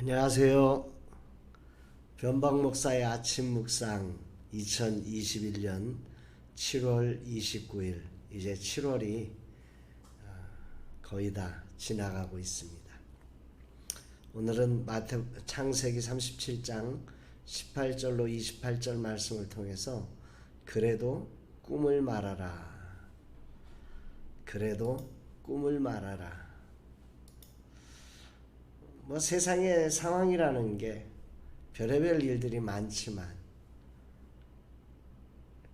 안녕하세요. 변방 목사의 아침 묵상 2021년 7월 29일 이제 7월이 아, 거의 다 지나가고 있습니다. 오늘은 마태 창세기 37장 18절로 28절 말씀을 통해서 그래도 꿈을 말하라. 그래도 꿈을 말하라. 뭐 세상의 상황이라는 게 별의별 일들이 많지만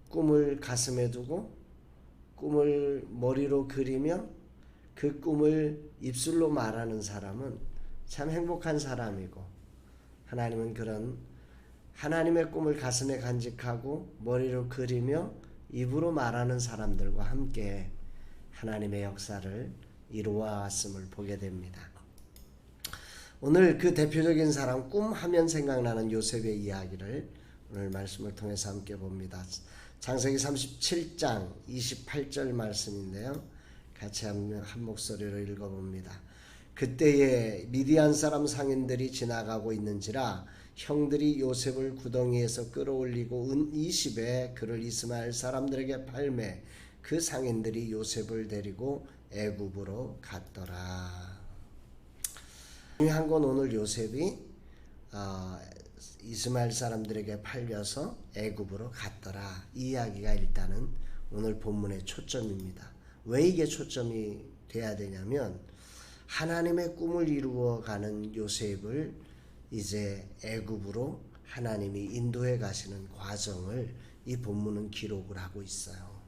꿈을 가슴에 두고 꿈을 머리로 그리며 그 꿈을 입술로 말하는 사람은 참 행복한 사람이고 하나님은 그런 하나님의 꿈을 가슴에 간직하고 머리로 그리며 입으로 말하는 사람들과 함께 하나님의 역사를 이루어 왔음을 보게 됩니다. 오늘 그 대표적인 사람 꿈 하면 생각나는 요셉의 이야기를 오늘 말씀을 통해서 함께 봅니다. 장세기 37장 28절 말씀인데요. 같이 한, 한 목소리로 읽어봅니다. 그때에 미디안 사람 상인들이 지나가고 있는지라 형들이 요셉을 구덩이에서 끌어올리고 은 20에 그를 이스마엘 사람들에게 팔매 그 상인들이 요셉을 데리고 애굽으로 갔더라. 중요한 건 오늘 요셉이 어, 이스마엘 사람들에게 팔려서 애굽으로 갔더라. 이 이야기가 일단은 오늘 본문의 초점입니다. 왜 이게 초점이 돼야 되냐면 하나님의 꿈을 이루어 가는 요셉을 이제 애굽으로 하나님이 인도해 가시는 과정을 이 본문은 기록을 하고 있어요.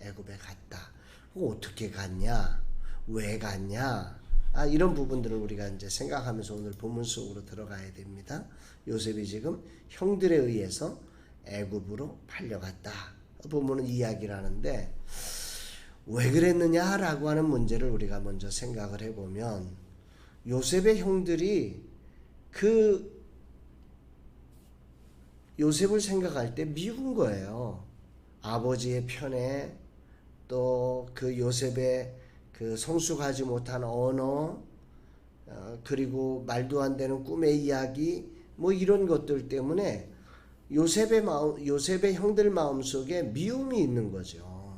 애굽에 갔다. 어떻게 갔냐? 왜 갔냐? 아, 이런 부분들을 우리가 이제 생각하면서 오늘 본문 속으로 들어가야 됩니다. 요셉이 지금 형들에 의해서 애굽으로 팔려갔다. 본문은 이야기를 하는데 왜 그랬느냐라고 하는 문제를 우리가 먼저 생각을 해보면 요셉의 형들이 그 요셉을 생각할 때 미운 거예요. 아버지의 편에 또 그 요셉의 그 성숙하지 못한 언어 어, 그리고 말도 안 되는 꿈의 이야기 뭐 이런 것들 때문에 요셉의 마음 요셉의 형들 마음 속에 미움이 있는 거죠.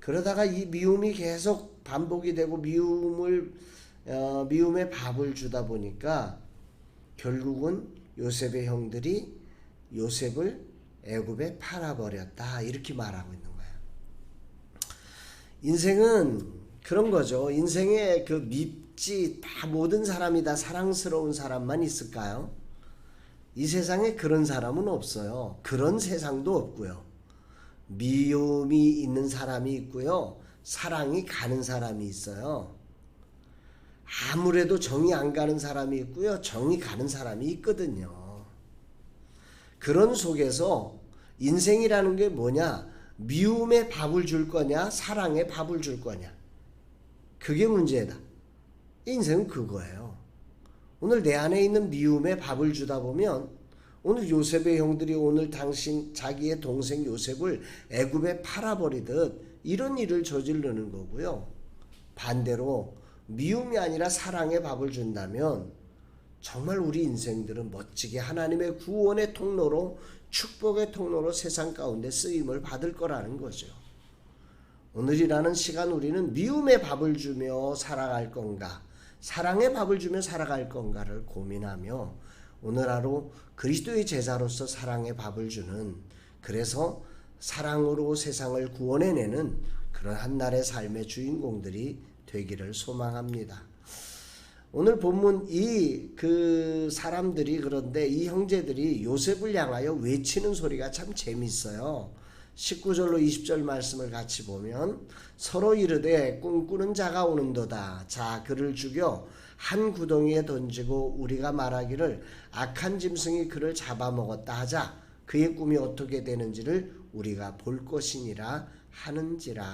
그러다가 이 미움이 계속 반복이 되고 미움을 어, 미움의 밥을 주다 보니까 결국은 요셉의 형들이 요셉을 애굽에 팔아버렸다 이렇게 말하고 있는 거예요. 인생은 그런 거죠. 인생에 그 밉지 다 모든 사람이 다 사랑스러운 사람만 있을까요? 이 세상에 그런 사람은 없어요. 그런 세상도 없고요. 미움이 있는 사람이 있고요. 사랑이 가는 사람이 있어요. 아무래도 정이 안 가는 사람이 있고요. 정이 가는 사람이 있거든요. 그런 속에서 인생이라는 게 뭐냐? 미움에 밥을 줄 거냐, 사랑에 밥을 줄 거냐. 그게 문제다. 인생은 그거예요. 오늘 내 안에 있는 미움에 밥을 주다 보면 오늘 요셉의 형들이 오늘 당신 자기의 동생 요셉을 애굽에 팔아버리듯 이런 일을 저지르는 거고요. 반대로 미움이 아니라 사랑의 밥을 준다면 정말 우리 인생들은 멋지게 하나님의 구원의 통로로 축복의 통로로 세상 가운데 쓰임을 받을 거라는 거죠. 오늘이라는 시간 우리는 미움의 밥을 주며 살아갈 건가, 사랑의 밥을 주며 살아갈 건가를 고민하며 오늘 하루 그리스도의 제자로서 사랑의 밥을 주는 그래서 사랑으로 세상을 구원해내는 그런 한날의 삶의 주인공들이 되기를 소망합니다. 오늘 본문 이 그 사람들이 그런데 이 형제들이 요셉을 향하여 외치는 소리가 참 재밌어요. 19절로 20절 말씀을 같이 보면 서로 이르되 꿈꾸는 자가 오는도다. 자 그를 죽여 한 구덩이에 던지고 우리가 말하기를 악한 짐승이 그를 잡아먹었다 하자 그의 꿈이 어떻게 되는지를 우리가 볼 것이니라 하는지라.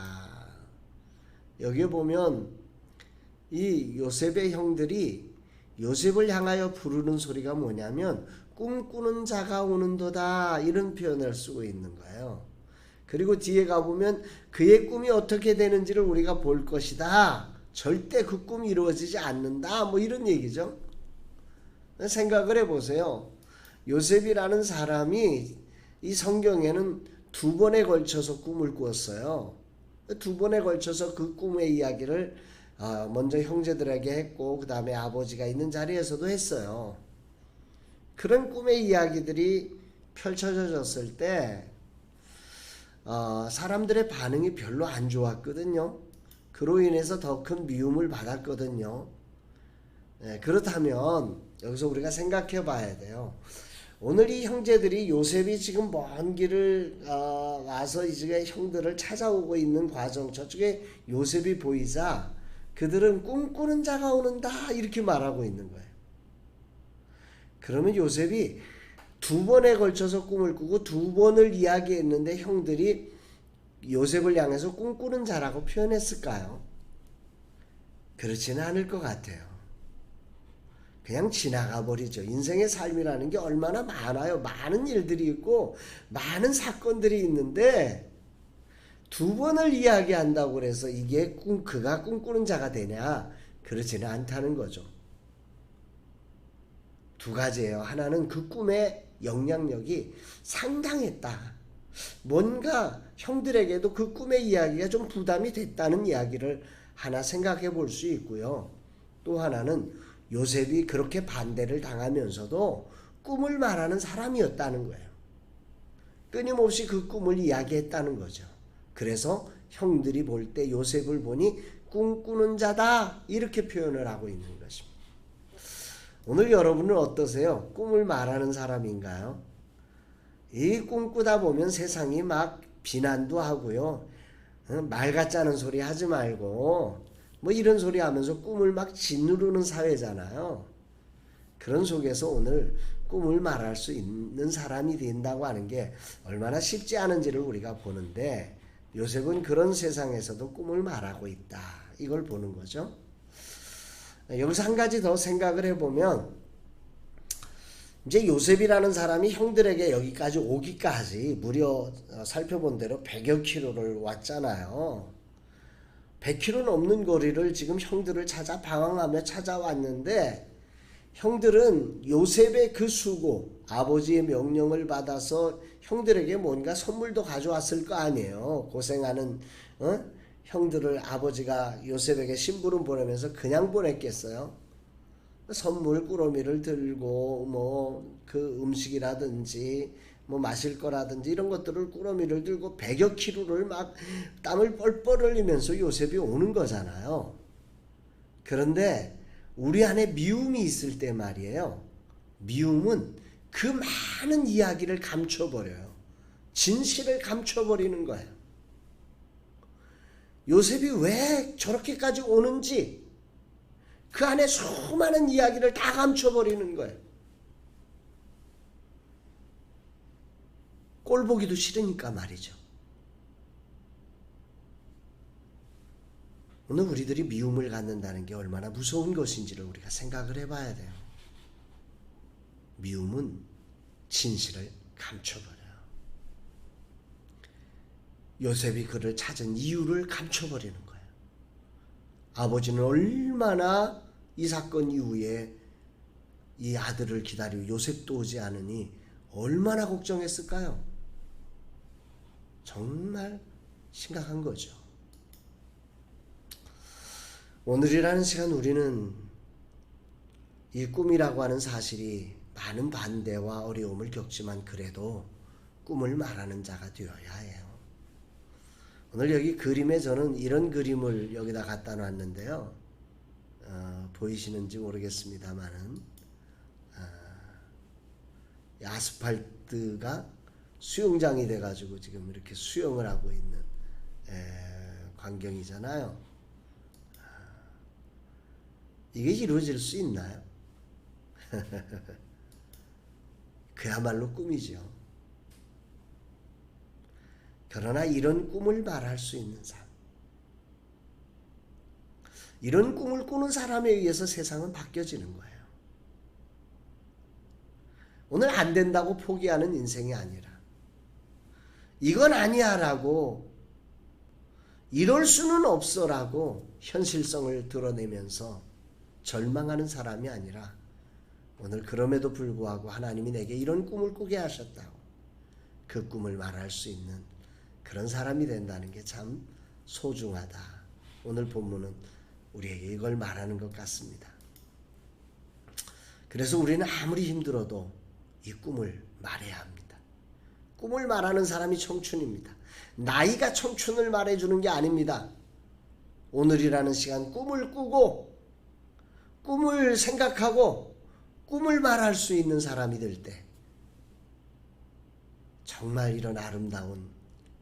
여기 보면 이 요셉의 형들이 요셉을 향하여 부르는 소리가 뭐냐면 꿈꾸는 자가 오는도다 이런 표현을 쓰고 있는 거예요. 그리고 뒤에 가보면 그의 꿈이 어떻게 되는지를 우리가 볼 것이다. 절대 그 꿈이 이루어지지 않는다. 뭐 이런 얘기죠. 생각을 해보세요. 요셉이라는 사람이 이 성경에는 두 번에 걸쳐서 꿈을 꾸었어요. 두 번에 걸쳐서 그 꿈의 이야기를 아, 먼저 형제들에게 했고 그 다음에 아버지가 있는 자리에서도 했어요. 그런 꿈의 이야기들이 펼쳐졌을 때 어, 사람들의 반응이 별로 안 좋았거든요. 그로 인해서 더 큰 미움을 받았거든요. 네, 그렇다면 여기서 우리가 생각해 봐야 돼요. 오늘 이 형제들이 요셉이 지금 먼 길을 어, 와서 이제 형들을 찾아오고 있는 과정 저쪽에 요셉이 보이자 그들은 꿈꾸는 자가 오는다 이렇게 말하고 있는 거예요. 그러면 요셉이 두 번에 걸쳐서 꿈을 꾸고 두 번을 이야기했는데 형들이 요셉을 향해서 꿈꾸는 자라고 표현했을까요? 그렇지는 않을 것 같아요. 그냥 지나가 버리죠. 인생의 삶이라는 게 얼마나 많아요. 많은 일들이 있고 많은 사건들이 있는데 두 번을 이야기한다고 그래서 이게 꿈 그가 꿈꾸는 자가 되냐? 그렇지는 않다는 거죠. 두 가지예요. 하나는 그 꿈의 영향력이 상당했다. 뭔가 형들에게도 그 꿈의 이야기가 좀 부담이 됐다는 이야기를 하나 생각해 볼 수 있고요. 또 하나는 요셉이 그렇게 반대를 당하면서도 꿈을 말하는 사람이었다는 거예요. 끊임없이 그 꿈을 이야기했다는 거죠. 그래서 형들이 볼 때 요셉을 보니 꿈꾸는 자다 이렇게 표현을 하고 있는 것입니다. 오늘 여러분은 어떠세요? 꿈을 말하는 사람인가요? 이 꿈꾸다 보면 세상이 막 비난도 하고요. 말 같지 않은 소리 하지 말고 뭐 이런 소리 하면서 꿈을 막 짓누르는 사회잖아요. 그런 속에서 오늘 꿈을 말할 수 있는 사람이 된다고 하는 게 얼마나 쉽지 않은지를 우리가 보는데 요셉은 그런 세상에서도 꿈을 말하고 있다. 이걸 보는 거죠. 여기서 한 가지 더 생각을 해보면 이제 요셉이라는 사람이 형들에게 여기까지 오기까지 무려 살펴본 대로 100여 킬로를 왔잖아요. 100km 넘는 거리를 지금 형들을 찾아 방황하며 찾아왔는데 형들은 요셉의 그 수고, 아버지의 명령을 받아서 형들에게 뭔가 선물도 가져왔을 거 아니에요. 고생하는 어? 형들을 아버지가 요셉에게 심부름 보내면서 그냥 보냈겠어요. 선물 꾸러미를 들고 뭐 그 음식이라든지 뭐 마실 거라든지 이런 것들을 꾸러미를 들고 100여 킬로를 막 땀을 뻘뻘 흘리면서 요셉이 오는 거잖아요. 그런데 우리 안에 미움이 있을 때 말이에요. 미움은 그 많은 이야기를 감춰버려요. 진실을 감춰버리는 거예요. 요셉이 왜 저렇게까지 오는지 그 안에 수많은 이야기를 다 감춰버리는 거예요. 꼴 보기도 싫으니까 말이죠. 오늘 우리들이 미움을 갖는다는 게 얼마나 무서운 것인지를 우리가 생각을 해봐야 돼요. 미움은 진실을 감춰버려요. 요셉이 그를 찾은 이유를 감춰버리는 거예요. 아버지는 얼마나 이 사건 이후에 이 아들을 기다리고 요셉도 오지 않으니 얼마나 걱정했을까요? 정말 심각한 거죠. 오늘이라는 시간 우리는 이 꿈이라고 하는 사실이 많은 반대와 어려움을 겪지만 그래도 꿈을 말하는 자가 되어야 해요. 오늘 여기 그림에 저는 이런 그림을 여기다 갖다 놨는데요. 어, 보이시는지 모르겠습니다만은 어, 아스팔트가 수영장이 돼가지고 지금 이렇게 수영을 하고 있는 에, 광경이잖아요. 이게 이루어질 수 있나요? 그야말로 꿈이죠. 그러나 이런 꿈을 말할 수 있는 사람. 이런 꿈을 꾸는 사람에 의해서 세상은 바뀌어지는 거예요. 오늘 안 된다고 포기하는 인생이 아니라 이건 아니야 라고 이럴 수는 없어 라고 현실성을 드러내면서 절망하는 사람이 아니라 오늘 그럼에도 불구하고 하나님이 내게 이런 꿈을 꾸게 하셨다고 그 꿈을 말할 수 있는 그런 사람이 된다는 게 참 소중하다. 오늘 본문은 우리에게 이걸 말하는 것 같습니다. 그래서 우리는 아무리 힘들어도 이 꿈을 말해야 합니다. 꿈을 말하는 사람이 청춘입니다. 나이가 청춘을 말해주는 게 아닙니다. 오늘이라는 시간 꿈을 꾸고 꿈을 생각하고 꿈을 말할 수 있는 사람이 될 때 정말 이런 아름다운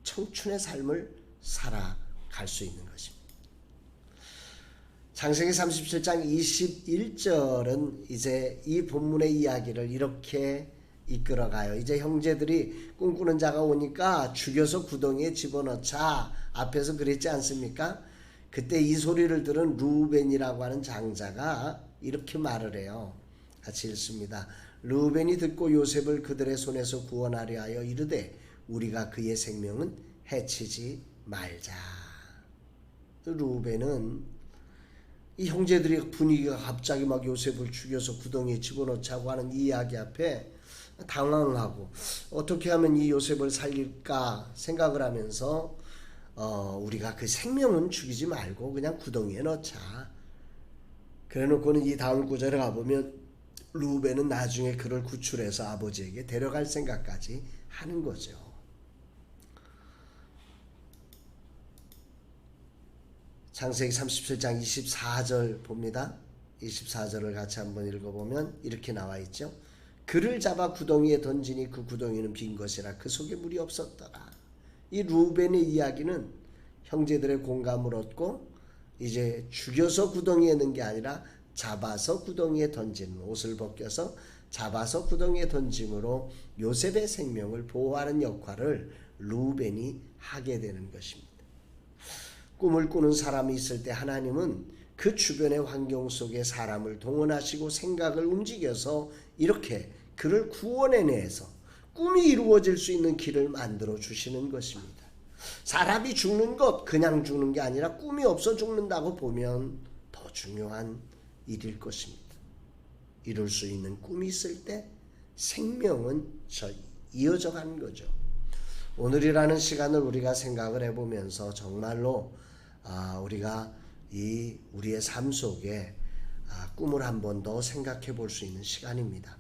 청춘의 삶을 살아갈 수 있는 것입니다. 창세기 37장 21절은 이제 이 본문의 이야기를 이렇게 이끌어가요. 이제 형제들이 꿈꾸는 자가 오니까 죽여서 구덩이에 집어넣자. 앞에서 그랬지 않습니까? 그때 이 소리를 들은 루벤이라고 하는 장자가 이렇게 말을 해요. 같이 읽습니다. 루벤이 듣고 요셉을 그들의 손에서 구원하려 하여 이르되 우리가 그의 생명은 해치지 말자. 루벤은 이 형제들이 분위기가 갑자기 막 요셉을 죽여서 구덩이에 집어넣자고 하는 이 이야기 앞에 당황하고 어떻게 하면 이 요셉을 살릴까 생각을 하면서 어, 우리가 그 생명은 죽이지 말고 그냥 구덩이에 넣자. 그래 놓고는 이 다음 구절에 가보면 루벤은 나중에 그를 구출해서 아버지에게 데려갈 생각까지 하는 거죠. 창세기 37장 24절 봅니다. 24절을 같이 한번 읽어보면 이렇게 나와 있죠. 그를 잡아 구덩이에 던지니 그 구덩이는 빈 것이라 그 속에 물이 없었더라. 이 루벤의 이야기는 형제들의 공감을 얻고 이제 죽여서 구덩이에 넣은 게 아니라 잡아서 구덩이에 던지는 옷을 벗겨서 잡아서 구덩이에 던짐으로 요셉의 생명을 보호하는 역할을 루벤이 하게 되는 것입니다. 꿈을 꾸는 사람이 있을 때 하나님은 그 주변의 환경 속에 사람을 동원하시고 생각을 움직여서 이렇게 그를 구원해내서 꿈이 이루어질 수 있는 길을 만들어 주시는 것입니다. 사람이 죽는 것 그냥 죽는 게 아니라 꿈이 없어 죽는다고 보면 더 중요한 일일 것입니다. 이룰 수 있는 꿈이 있을 때 생명은 저 이어져 가는 거죠. 오늘이라는 시간을 우리가 생각을 해보면서 정말로 아, 우리가 이 우리의 삶 속에 아, 꿈을 한 번 더 생각해 볼 수 있는 시간입니다.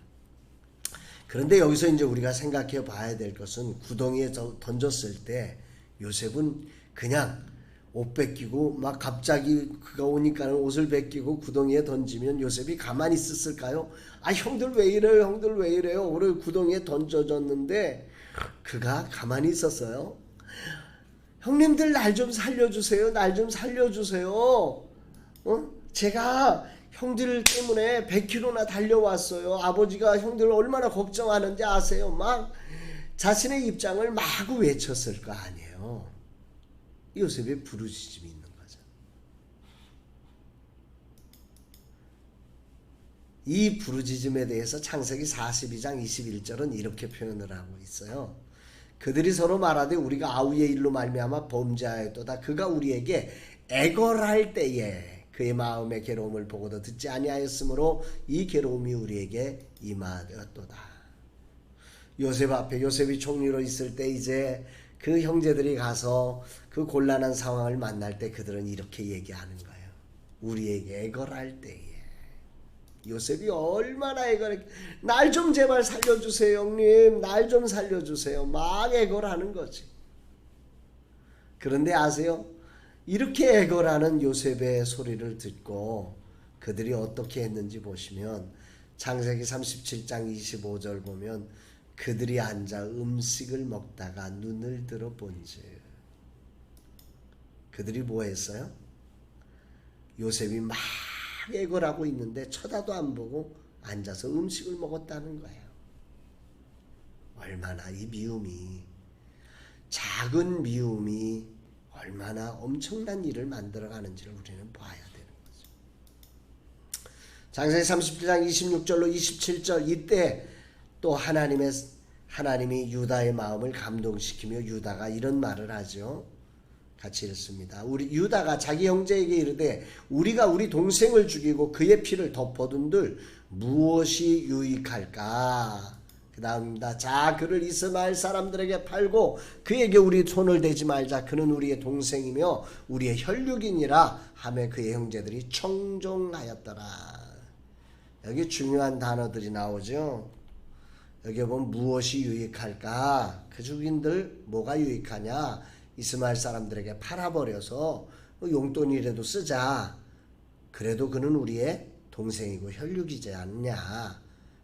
그런데 여기서 이제 우리가 생각해 봐야 될 것은 구덩이에 던졌을 때 요셉은 그냥 옷 벗기고 막 갑자기 그가 오니까 옷을 벗기고 구덩이에 던지면 요셉이 가만히 있었을까요? 아 형들 왜 이래요? 형들 왜 이래요? 오늘 구덩이에 던져졌는데 그가 가만히 있었어요. 형님들 날 좀 살려주세요. 날 좀 살려주세요. 어? 제가 형들 때문에 100km나 달려왔어요. 아버지가 형들을 얼마나 걱정하는지 아세요? 막 자신의 입장을 마구 외쳤을 거 아니에요. 요셉의 부르짖음이 있는 거죠. 이 부르짖음에 대해서 창세기 42장 21절은 이렇게 표현을 하고 있어요. 그들이 서로 말하되 우리가 아우의 일로 말미암아 범죄하였도다. 그가 우리에게 애걸할 때에 그의 마음의 괴로움을 보고도 듣지 아니하였으므로 이 괴로움이 우리에게 임하였도다. 요셉 앞에 요셉이 총리로 있을 때 이제 그 형제들이 가서 그 곤란한 상황을 만날 때 그들은 이렇게 얘기하는 거예요. 우리에게 애걸할 때에. 요셉이 얼마나 애걸 날 좀 제발 살려주세요 형님. 날 좀 살려주세요. 막 애걸하는 거지. 그런데 아세요? 이렇게 애걸하는 요셉의 소리를 듣고 그들이 어떻게 했는지 보시면 창세기 37장 25절 보면 그들이 앉아 음식을 먹다가 눈을 들어 본즉 그들이 뭐 했어요? 요셉이 막 애걸 하고 있는데 쳐다도 안 보고 앉아서 음식을 먹었다는 거예요. 얼마나 이 미움이 작은 미움이 얼마나 엄청난 일을 만들어 가는지를 우리는 봐야 되는 거죠. 장세기 37장 26절로 27절 이때 또 하나님의 하나님이 유다의 마음을 감동시키며 유다가 이런 말을 하죠. 같이 읽습니다. 우리 유다가 자기 형제에게 이르되 우리가 우리 동생을 죽이고 그의 피를 덮어둔들 무엇이 유익할까? 그 다음입니다. 자, 그를 이스마엘 사람들에게 팔고 그에게 우리 손을 대지 말자. 그는 우리의 동생이며 우리의 혈육이니라 하며 그의 형제들이 청종하였더라. 여기 중요한 단어들이 나오죠. 여기 보면 무엇이 유익할까? 그 주민들 뭐가 유익하냐? 이스마엘 사람들에게 팔아버려서 용돈이라도 쓰자. 그래도 그는 우리의 동생이고 혈육이지 않냐.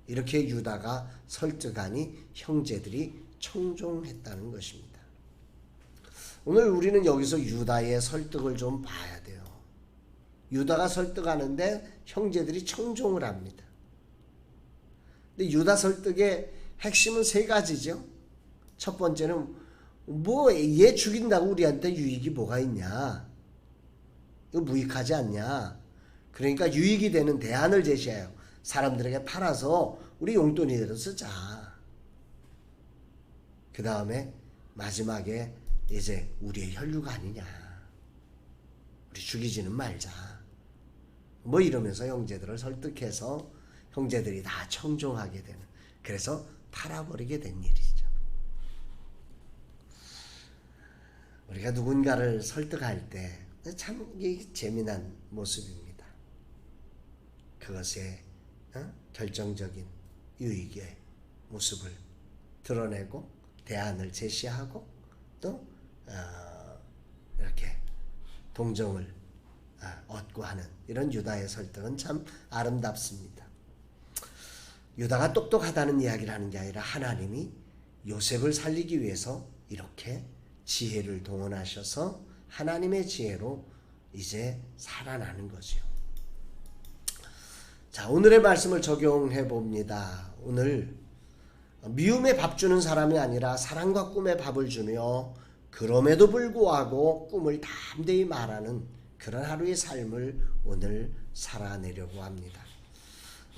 이렇게 유다가 설득하니 형제들이 청종했다는 것입니다. 오늘 우리는 여기서 유다의 설득을 좀 봐야 돼요. 유다가 설득하는데 형제들이 청종을 합니다. 근데 유다 설득의 핵심은 세 가지죠. 첫 번째는 뭐 얘 죽인다고 우리한테 유익이 뭐가 있냐? 이거 무익하지 않냐? 그러니까 유익이 되는 대안을 제시해요. 사람들에게 팔아서 우리 용돈이라도 쓰자. 그 다음에 마지막에 이제 우리의 혈육 아니냐. 우리 죽이지는 말자. 뭐 이러면서 형제들을 설득해서 형제들이 다 청종하게 되는. 그래서 팔아버리게 된 일이죠. 우리가 누군가를 설득할 때 참 재미난 모습입니다. 그것의 어? 결정적인 유익의 모습을 드러내고 대안을 제시하고 또 어, 이렇게 동정을 어, 얻고 하는 이런 유다의 설득은 참 아름답습니다. 유다가 똑똑하다는 이야기를 하는 게 아니라 하나님이 요셉을 살리기 위해서 이렇게 지혜를 동원하셔서 하나님의 지혜로 이제 살아나는 거지요. 자, 오늘의 말씀을 적용해 봅니다. 오늘 미움에 밥 주는 사람이 아니라 사랑과 꿈에 밥을 주며 그럼에도 불구하고 꿈을 담대히 말하는 그런 하루의 삶을 오늘 살아내려고 합니다.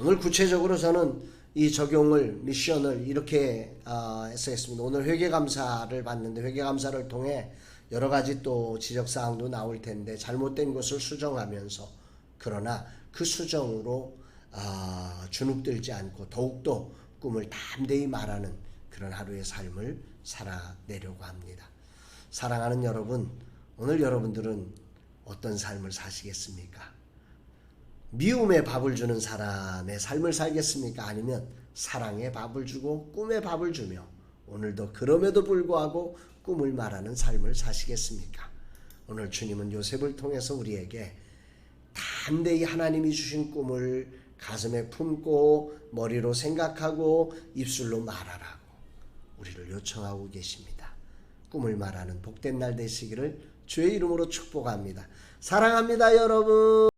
오늘 구체적으로 저는 이 적용을 미션을 이렇게 어, 해서 했습니다. 오늘 회계 감사를 봤는데 회계 감사를 통해 여러 가지 또 지적 사항도 나올 텐데 잘못된 것을 수정하면서 그러나 그 수정으로 아, 주눅들지 않고 더욱더 꿈을 담대히 말하는 그런 하루의 삶을 살아내려고 합니다. 사랑하는 여러분, 오늘 여러분들은 어떤 삶을 사시겠습니까? 미움의 밥을 주는 사람의 삶을 살겠습니까? 아니면 사랑의 밥을 주고 꿈의 밥을 주며 오늘도 그럼에도 불구하고 꿈을 말하는 삶을 사시겠습니까? 오늘 주님은 요셉을 통해서 우리에게 담대히 하나님이 주신 꿈을 가슴에 품고 머리로 생각하고 입술로 말하라고 우리를 요청하고 계십니다. 꿈을 말하는 복된 날 되시기를 주의 이름으로 축복합니다. 사랑합니다, 여러분.